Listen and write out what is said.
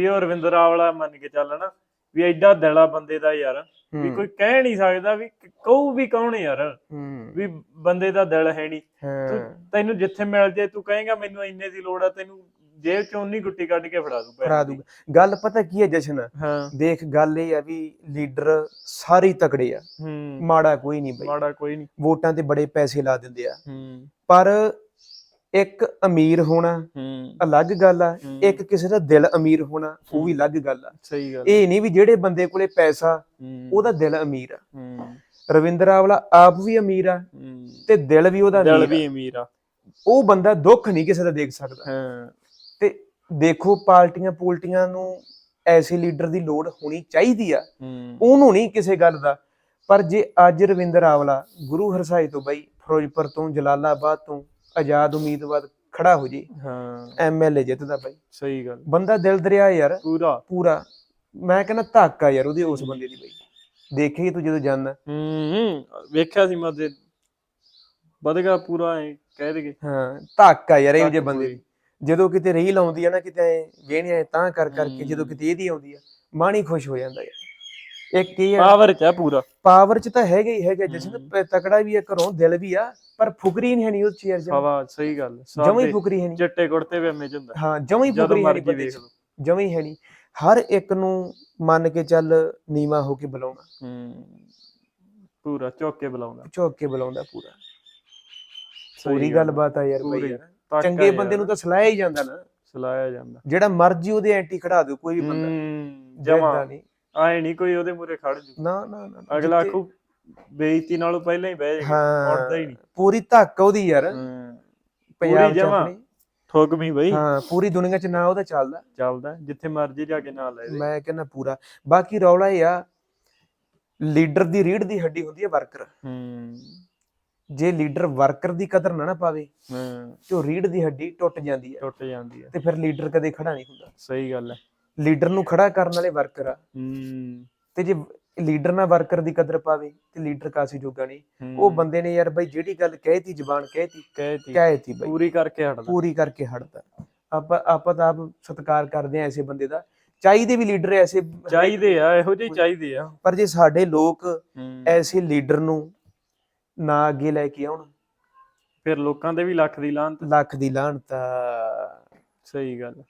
ਵੀ ਉਹ ਰਵਿੰਦਰ ਆਵਲਾ ਮੰਨ ਕੇ ਚੱਲਣਾ ਵੀ ਐਡਾ ਦਿਲਾ ਬੰਦੇ ਦਾ ਯਾਰ ਵੀ ਕੋਈ ਕਹਿ ਨਹੀਂ ਸਕਦਾ ਵੀ ਕਹੂ ਵੀ ਕੌਣ ਯਾਰ। ਵੀ ਬੰਦੇ ਦਾ ਦਿਲ ਹੈ ਨਹੀਂ। ਤੈਨੂੰ ਜਿੱਥੇ ਮਿਲ ਜੇ ਤੂੰ ਕਹੇਗਾ ਮੈਨੂੰ ਇੰਨੇ ਦੀ ਲੋੜ ਆ ਤੈਨੂੰ ਜੇਬ ਚੋਂ ਉਨੀ ਗੁੱਟੀ ਕੱਢ ਕੇ ਫੜਾ ਦੂ ਪੈਸੇ ਫੜਾ ਦੀ। ਦੂਗਾ ਗੱਲ ਪਤਾ ਕੀ ਹੈ ਜਸ਼ਨ? ਦੇਖ ਗੱਲ ਇਹ ਆ ਵੀ ਲੀਡਰ ਸਾਰੇ ਤਕੜੇ ਆ। ਮਾੜਾ ਕੋਈ ਨਹੀਂ ਬਈ। ਮਾੜਾ ਕੋਈ ਨਹੀਂ। ਵੋਟਾਂ ਤੇ ਬੜੇ ਪੈਸੇ ਲਾ ਦਿੰਦੇ ਆ। ਪਰ ਇੱਕ ਅਮੀਰ ਹੋਣਾ ਹੂੰ। ਅਲੱਗ ਗੱਲ ਆ ਹੂੰ। ਇੱਕ ਕਿਸੇ ਦਾ ਦਿਲ ਅਮੀਰ ਹੋਣਾ ਉਹ ਵੀ ਅਲੱਗ ਗੱਲ ਆ। ਸਹੀ ਗੱਲ ਇਹ ਨਹੀਂ ਵੀ ਜਿਹੜੇ ਬੰਦੇ ਕੋਲੇ ਪੈਸਾ ਹੂੰ। ਉਹਦਾ ਦਿਲ ਅਮੀਰ ਆ। ਹੂੰ। ਰਵਿੰਦਰ ਆਵਲਾ ਆਪ ਵੀ ਅਮੀਰ ਆ ਹੂੰ। ਤੇ ਦਿਲ ਵੀ ਉਹਦਾ ਦਿਲ ਅਮੀਰ ਵੀ ਅਮੀਰ ਆ। ਉਹ ਬੰਦਾ ਦੁੱਖ ਨਹੀਂ ਕਿਸੇ ਦਾ ਦੇਖ ਸਕਦਾ। ਹਾਂ। ਤੇ ਦੇਖੋ ਪਾਰਟੀਆਂ ਪੂਲਟੀਆਂ ਨੂੰ ਐਸੇ ਲੀਡਰ ਦੀ ਲੋੜ ਹੋਣੀ ਚਾਹੀਦੀ ਆ। ਹੂੰ। ਉਹਨੂੰ ਨਹੀਂ ਕਿਸੇ ਗੱਲ ਦਾ। ਪਰ ਜੇ ਅੱਜ ਰਵਿੰਦਰ ਆਵਲਾ ਗੁਰੂ ਹਰਸਾਏ ਤੋਂ ਬਈ ਫਿਰੋਜ਼ਪੁਰ ਤੋਂ ਜਲਾਲਾਬਾਦ ਤੋਂ ਆਜ਼ਾਦ ਉਮੀਦਵਾਰ ਖੜਾ ਹੋ ਜੇ। ਹਾਂ। ਐਮਐਲਏ ਜਿੱਤਦਾ ਬਈ। ਸਹੀ ਗੱਲ। ਬੰਦਾ ਦਿਲ ਦਰਿਆ ਯਾਰ। ਪੂਰਾ। ਪੂਰਾ। ਮੈਂ ਕਹਿੰਦਾ ਧੱਕ ਆ ਯਾਰ ਉਹਦੇ ਉਸ ਬੰਦੇ ਦੀ ਬਈ। ਦੇਖੇਗੀ ਤੂੰ ਜਦੋਂ ਜਾਂਦਾ। ਹੂੰ ਵੇਖਿਆ ਸੀ ਮੈਂ ਤੇ। ਵਧਗਾ ਪੂਰਾ ਐ ਕਹਿ ਦੇਗੇ ਹਾਂ ਧੱਕ ਆ ਯਾਰ ਇਹੋ ਜਿਹੇ ਬੰਦੇ। ਜਦੋਂ ਕਿਤੇ ਰੀਲ ਆਉਂਦੀ ਆ ਨਾ ਕਿਤੇ ਵੇਹਣੇ ਐ ਤਾਂ ਕਰ ਕਰਕੇ ਜਦੋਂ। ਕਿਤੇ ਇਹਦੀ ਆਉਂਦੀ ਆ ਹੀ ਖੁਸ਼ ਹੋ ਜਾਂਦਾ ਯਾਰ। ਇੱਕ ਇਹ ਆ? ਪਾਵਰ ਚ ਆ ਪੂਰਾ। ਪਾਵਰ ਚ ਤਾਂ ਹੈਗਾ ਹੀ ਹੈਗਾ ਜਸ਼ਨ। ਤਕੜਾ ਵੀ ਆ ਘਰੋਂ ਦਿਲ ਵੀ ਆ ਪਰ ਫੁਕਰੀ ਨਹੀਂ ਹੈ ਨਹੀਂ ਉਹ ਚੇਅਰ ਜਮਾ ਹਵਾ ਸਹੀ ਗੱਲ। ਜਮਾ ਹੀ ਫੁਕਰੀ ਹੈ ਨਹੀਂ ਚਿੱਟੇ ਕੁੜਤੇ ਵੇਮੇ ਚ ਹੁੰਦਾ। ਹਾਂ ਜਮਾ ਹੀ ਫੁਕਰੀ ਹੈ ਨਹੀਂ ਮਰਜ਼ੀ ਬੰਦੇ ਜਮਾ ਹੀ ਨਹੀਂ ਹਰ ਇੱਕ ਨੂੰ ਮੰਨ ਕੇ ਚੱਲ ਨੀਵਾ ਹੋ ਕੇ ਬੁਲਾਉਣਾ ਹੂੰ। ਪੂਰਾ ਝੋਕ ਕੇ ਬੁਲਾਉਂਦਾ। ਝੋਕ ਕੇ ਬੁਲਾਉਂਦਾ ਪੂਰਾ। ਸਹੀ ਪੂਰੀ ਗੱਲ ਗੱਲਬਾਤ ਆ ਯਾਰ ਤਾਕਾ ਚੰਗੇ ਬੰਦੇ ਨੂੰ ਤਾਂ ਸਲਾਹਿਆ ਹੀ ਜਾਂਦਾ ਨਾ। ਸਲਾਇਆ ਜਾਂਦਾ। ਜਿਹੜਾ ਮਰਜ਼ੀ ਉਹਦੇ ਐਂਟੀ ਖੜਾ ਦਿਓ ਕੋਈ ਵੀ ਬੰਦਾ। ਜਮਾ। ਜਮਾ ਆਏ ਨਹੀਂ ਕੋਈ ਉਹਦੇ ਮੂਰੇ ਖੜ ਜੂ। ਨਾ ਨਾ ਨਾ ਅਗਲਾ ਜਿੱਥੇ- ਆਖੂ ਬੇਇੱਜ਼ਤੀ ਨਾਲੋਂ ਪਹਿਲਾਂ ਹੀ ਬਹਿ ਜਾਏਗਾ ਹਾਂ ਮੁੜਦਾ ਹੀ ਨਹੀਂ ਪੂਰੀ ਧੱਕ ਉਹਦੀ ਯਾਰ। ਪੰਜਾਬ ਚ ਜਮਾਂ। ਆਪਣੀ ਠੋਕਵੀਂ ਬਈ। ਹਾਂ ਪੂਰੀ ਦੁਨੀਆ ਚ ਨਾਂ ਉਹਦਾ ਚੱਲਦਾ। ਚੱਲਦਾ ਜਿੱਥੇ ਮਰਜ਼ੀ ਜਾ ਕੇ ਨਾਲ ਲੈ ਦੇ ਮੈਂ ਕਹਿੰਦਾ ਪੂਰਾ। ਬਾਕੀ ਰੌਲਾ ਇਹ ਆ ਲੀਡਰ ਦੀ ਰੀੜ ਦੀ ਹੱਡੀ ਹੁੰਦੀ ਹੈ ਵਰਕਰ। ਹੂੰ। ਜੇ ਲੀਡਰ ਵਰਕਰ ਦੀ ਕਦਰ ਨਾ ਨਾ ਪਾਵੇ ਹੂੰ। ਤੇ ਉਹ ਰੀੜ ਦੀ ਹੱਡੀ ਟੁੱਟ ਜਾਂਦੀ ਹੈ ਟੁੱਟ ਜਾਂਦੀ ਹੈ ਤੇ ਫਿਰ ਲੀਡਰ ਕਦੇ ਖੜਾ ਨਹੀਂ ਹੁੰਦਾ। ਸਹੀ ਗੱਲ ਹੈ ਲੀਡਰ ਨੂੰ ਖੜਾ ਕਰਨ ਵਾਲੇ ਵਰਕਰ ਆ। ਹੂੰ। ਤੇ ਜੇ ਲੀਡਰ ਨਾ ਵਰਕਰ ਦੀ ਕਦਰ ਪਾਵੇ ਤੇ ਲੀਡਰ ਕਾਸੀ ਜੋਗਾ ਨਹੀਂ। ਉਹ ਬੰਦੇ ਨੇ ਯਾਰ ਬਈ ਜਿਹੜੀ ਗੱਲ ਕਹਿਤੀ ਜ਼ਬਾਨ ਕਹਿਤੀ ਕਹਿਤੀ। ਕਹਿਤੀ ਬਈ। ਪੂਰੀ ਕਰਕੇ ਹਟਦਾ। ਪੂਰੀ ਕਰਕੇ ਹਟਦਾ। ਆਪਾਂ ਆਪਾਂ ਤਾਂ ਆਪ ਸਤਿਕਾਰ ਕਰਦੇ ਆ ਐਸੇ ਬੰਦੇ ਦਾ। ਚਾਹੀਦੇ ਵੀ ਲੀਡਰ ਐਸੇ ਚਾਹੀਦੇ ਆ ਇਹੋ ਜਿਹੇ ਚਾਹੀਦੇ ਆ। ਪਰ ਜੇ ਸਾਡੇ ਲੋਕ ਐਸੇ ਲੀਡਰ ਨੂੰ ਨਾ ਅੱਗੇ ਲੈ ਕੇ ਆਉਣ ਫਿਰ ਲੋਕਾਂ ਦੇ ਵੀ ਲੱਖ ਦੀ ਲਾਹਨਤ। ਲੱਖ ਦੀ ਲਾਹਨਤ। ਸਹੀ ਗੱਲ